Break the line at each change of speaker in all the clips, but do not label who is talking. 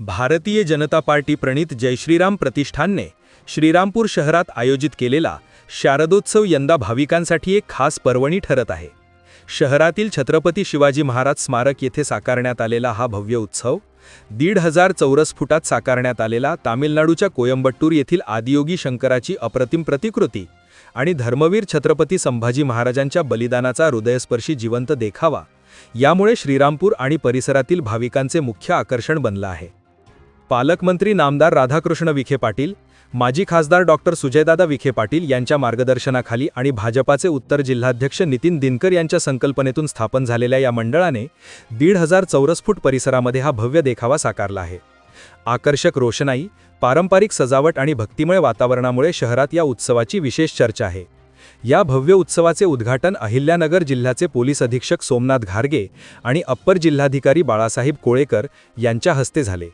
भारतीय जनता पार्टी प्रणित जयश्रीराम प्रतिष्ठानने श्रीरामपूर शहरात आयोजित केलेला शारदोत्सव यंदा भाविकांसाठी एक खास पर्वणी ठरत आहे. शहरातील छत्रपती शिवाजी महाराज स्मारक येथे साकारण्यात आलेला हा भव्य उत्सव दीड हजार चौरस फुटात साकारण्यात आलेला तामिळनाडूच्या कोयंबट्टूर येथील आदियोगी शंकराची अप्रतिम प्रतिकृती आणि धर्मवीर छत्रपती संभाजी महाराजांच्या बलिदानाचा हृदयस्पर्शी जिवंत देखावा यामुळे श्रीरामपूर आणि परिसरातील भाविकांचे मुख्य आकर्षण बनलं आहे. पालकमंत्री नामदार राधाकृष्ण विखे पाटील माजी खासदार डॉक्टर सुजयदादा विखे पाटील यांच्या मार्गदर्शनाखाली आणि भाजपाचे उत्तर जिल्हाध्यक्ष नितीन दिनकर यांच्या संकल्पनेतून स्थापन झालेल्या या मंडळाने दीड हजार चौरस फूट परिसरामध्ये हा भव्य देखावा साकारला आहे. आकर्षक रोषणाई पारंपरिक सजावट आणि भक्तिमय वातावरणामुळे शहरात या उत्सवाची विशेष चर्चा आहे. या भव्य उत्सवाचे उद्घाटन अहिल्यानगर जिल्ह्याचे पोलीस अधीक्षक सोमनाथ घारगे आणि अप्पर जिल्हाधिकारी बाळासाहेब कोळेकर यांच्या हस्ते झाले.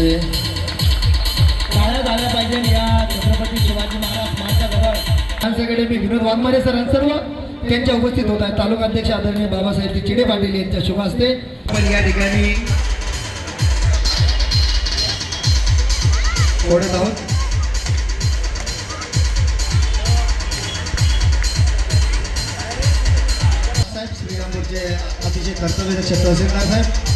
टाळ्या झाल्या पाहिजे या छत्रपती शिवाजी महाराज
अकॅडमी विनोद वाघमारे सर आणि सर्व त्यांच्या उपस्थित होत आहेत. तालुका अध्यक्ष आदरणीय बाबासाहेब चिडे पाटील यांच्या शुभ हस्ते.
पण या ठिकाणी ओढत आहोत. साहेब श्रीरामपूरचे अतिशय कर्तव्यदक्ष तहसीलदार साहेब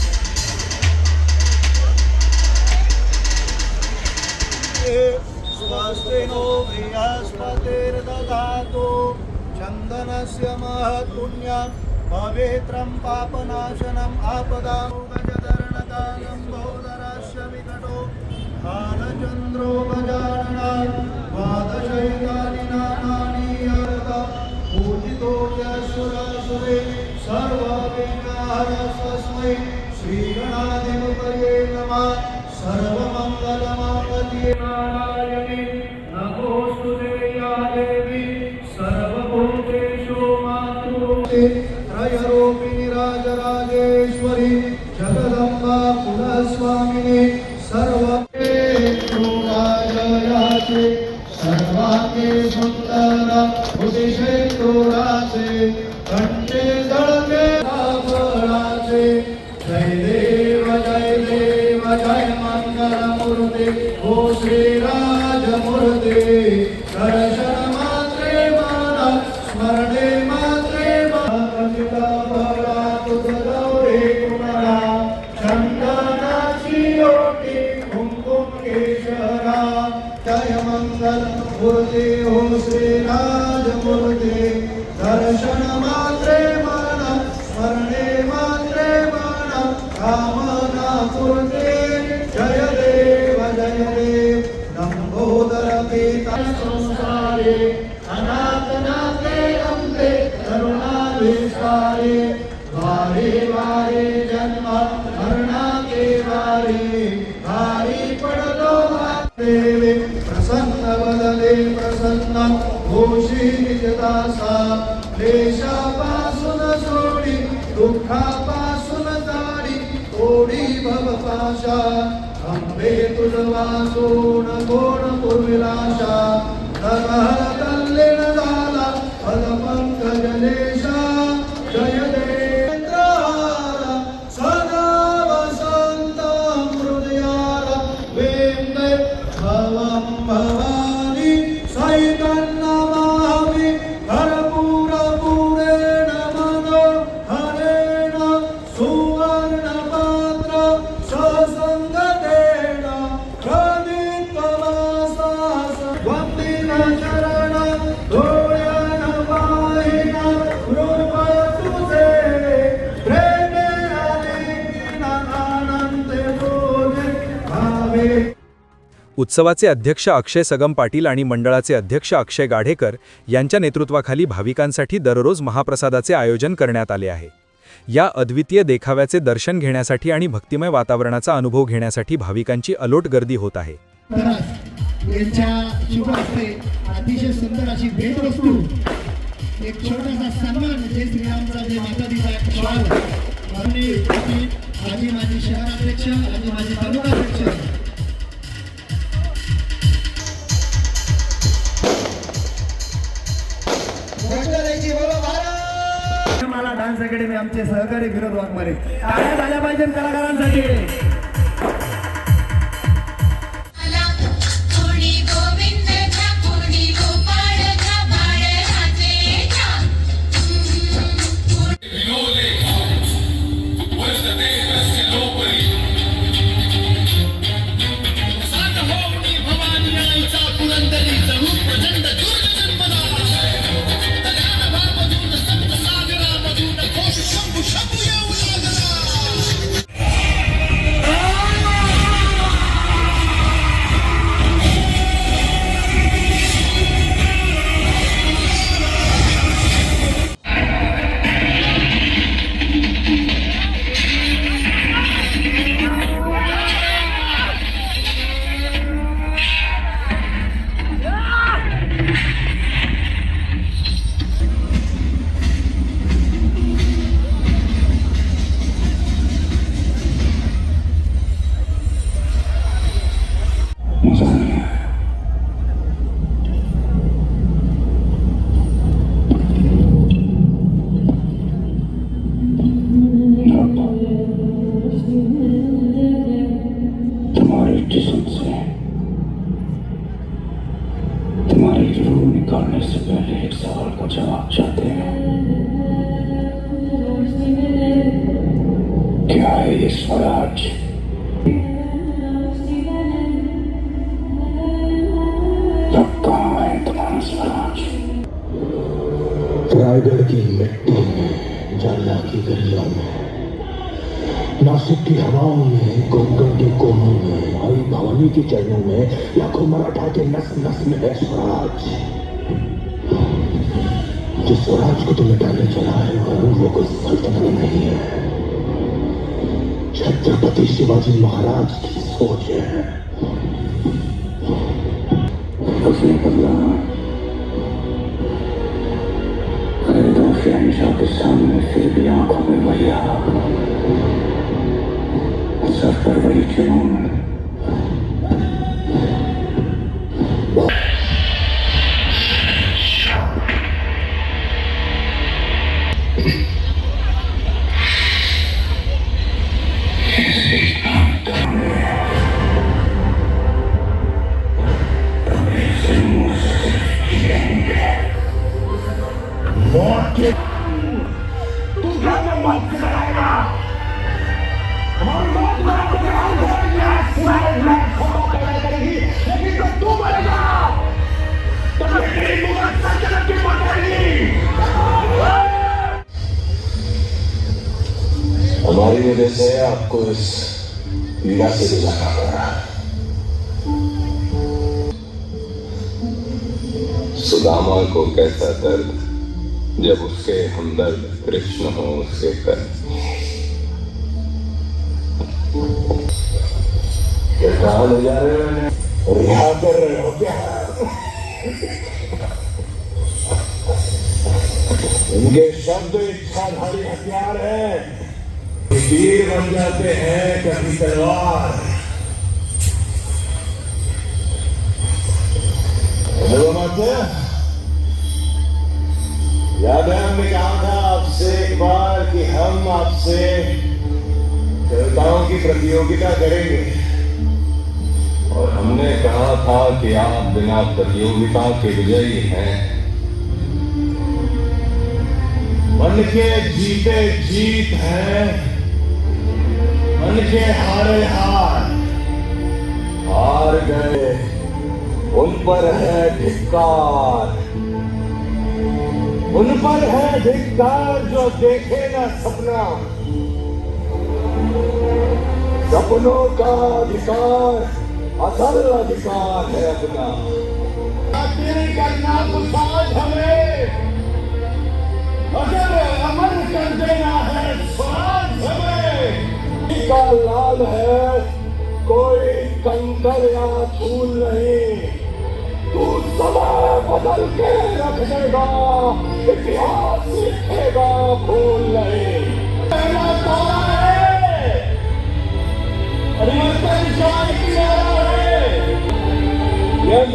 स्वस्तिनो बृहस्पतिर्दधातु चन्दनस्य महत्पुण्यं पवित्रं पापनाशनम् आपदामुगजधरणदानं भोदरस्य विकटो। कालचन्द्रो गजाननं द्वादशैतानि नामानि पूजितो यशुरासुरे सर्वविघ्नहरस्वस्मै श्रीगणाधिपतये नमः। सर्वमङ्गलमाङ्गल्ये राजयाचे सर्वांगे सुंदर उदिशे तोराचे कंठे जळके फळाचे जय देव जय देव, जय मंगल मूर्ते ओ श्री राज मूर्ती दर्शन क्लेशापासून सोडी दुःखापासून जाडी थोडी भवपाशा अंबे तुझ वाचून कोण पूर्विलाशा नरहर तल्लीन झाला पदपंकज लेशा
उत्सवाचे अध्यक्ष अक्षय सगम पाटील आणि मंडळाचे अध्यक्ष अक्षय गाढेकर यांच्या नेतृत्वाखाली भाविकांसाठी दररोज महाप्रसादाचे आयोजन करण्यात आले आहे. या अद्वितीय देखाव्याचे दर्शन घेण्यासाठी आणि भक्तिमय वातावरणाचा अनुभव घेण्यासाठी भाविकांची अलोट गर्दी होत आहे.
अतिशय सुंदर अशी भेटवस्तू एक छोटासा सन्मान श्रीरामचा माता माझी शहराध्यक्ष आणि माझे तालुकाध्यक्ष कलाकारांसाठी. आमचे सहकारी विनोद वाघमारे टाळ्या झाल्या पाहिजे कलाकारांसाठी.
निकालने से पहले एक सवाल का जवाब चाहते हैं। क्या है ये स्वराज? अब कहाँ है तुम्हारा स्वराज? रायगढ़ की मिट्टी में जाला की गलियों में, नासिक की हवाओं में कोंकण के कोनों में, भाई भवानी के चरणों में, लाखों मराठा के नस नस में है स्वराज। जिस स्वराज को तुम मिटाने चला है वरुण वो कोई सल्तनत नहीं है। छत्रपति शिवाजी महाराज की सोच है। उसने बदला शहनशाह के सामने फिर भी आँखों में वही आग हमारी वजह से आपको इस पीड़ा से गुजरना पड़। रहा है
सुदामा को कैसा दर्द जब उसके हमदर्द कृष्ण हो उसके कर।
कहाँ ले जा रहे हो रिहा कर रहे हो क्या? इनके शब्द इच्छाधारी हथियार हैं। तीर बन जाते हैं कभी तलवार। याद है हमने कहा था आपसे एक बार कि हम आपसे देवताओं की प्रतियोगिता करेंगे।
और हमने कहा था कि आप बिना प्रतियोगिता के विजयी हैं।
मन के जीते जीत है। के हारे हार। हार गए। उन पर है धिक्कार। उन पर है धिक्कार जो देखे ना सपना। सपनों का अधिकार, असल अधिकार है अपना। करना कुछ हमें। अगर अमर कर देना है स्वराज हमें। का लाल है, कोई कंकर या फूल नहीं। तू समय बदल के रख देगा, इतिहास लिखेगा भूल नहीं। पहला तारा है। परिवर्तन जारी किया है। ये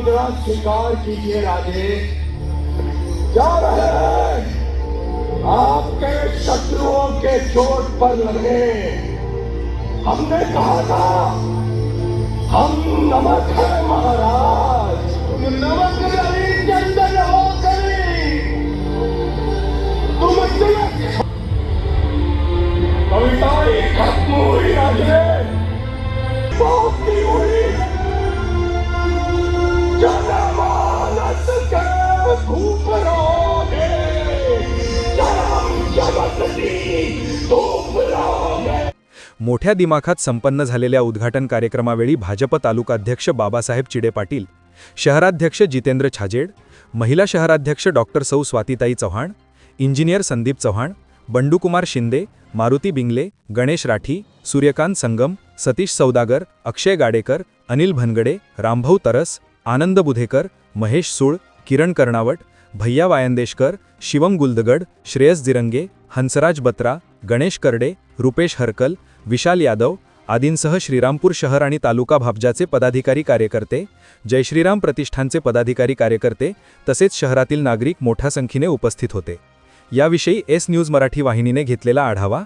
मुद्रा स्वीकार कीजिए राजे। जा रहे हैं। आपके शत्रुओं के चोट पर लगे। हमने कहा था, हम नमक है महाराज। नमक नहीं
मोठ्या दिमाखात संपन्न झालेल्या उद्घाटन कार्यक्रमावेळी भाजप तालुकाध्यक्ष बाबासाहेब चिडे पाटील शहराध्यक्ष जितेंद्र छाजेड महिला शहराध्यक्ष डॉक्टर सौ स्वातीताई चव्हाण इंजिनियर संदीप चव्हाण बंडूकुमार शिंदे मारुती बिंगले गणेश राठी सूर्यकांत संगम सतीश सौदागर अक्षय गाडेकर अनिल भनगडे रामभाऊ तरस आनंद बुधेकर महेश सुळ किरण कर्णावट भैया वायंदेशकर शिवम गुलदगड श्रेयस जिरंगे हंसराज बत्रा गणेश करडे रुपेश हरकल विशाल यादव आदींसह श्रीरामपूर शहर आणि तालुका भाबजाचे पदाधिकारी कार्यकर्ते जयश्रीराम प्रतिष्ठानचे पदाधिकारी कार्यकर्ते तसेच शहरातील नागरिक मोठ्या संख्येने उपस्थित होते. याविषयी एस न्यूज मराठी वाहिनीने घेतलेला आढावा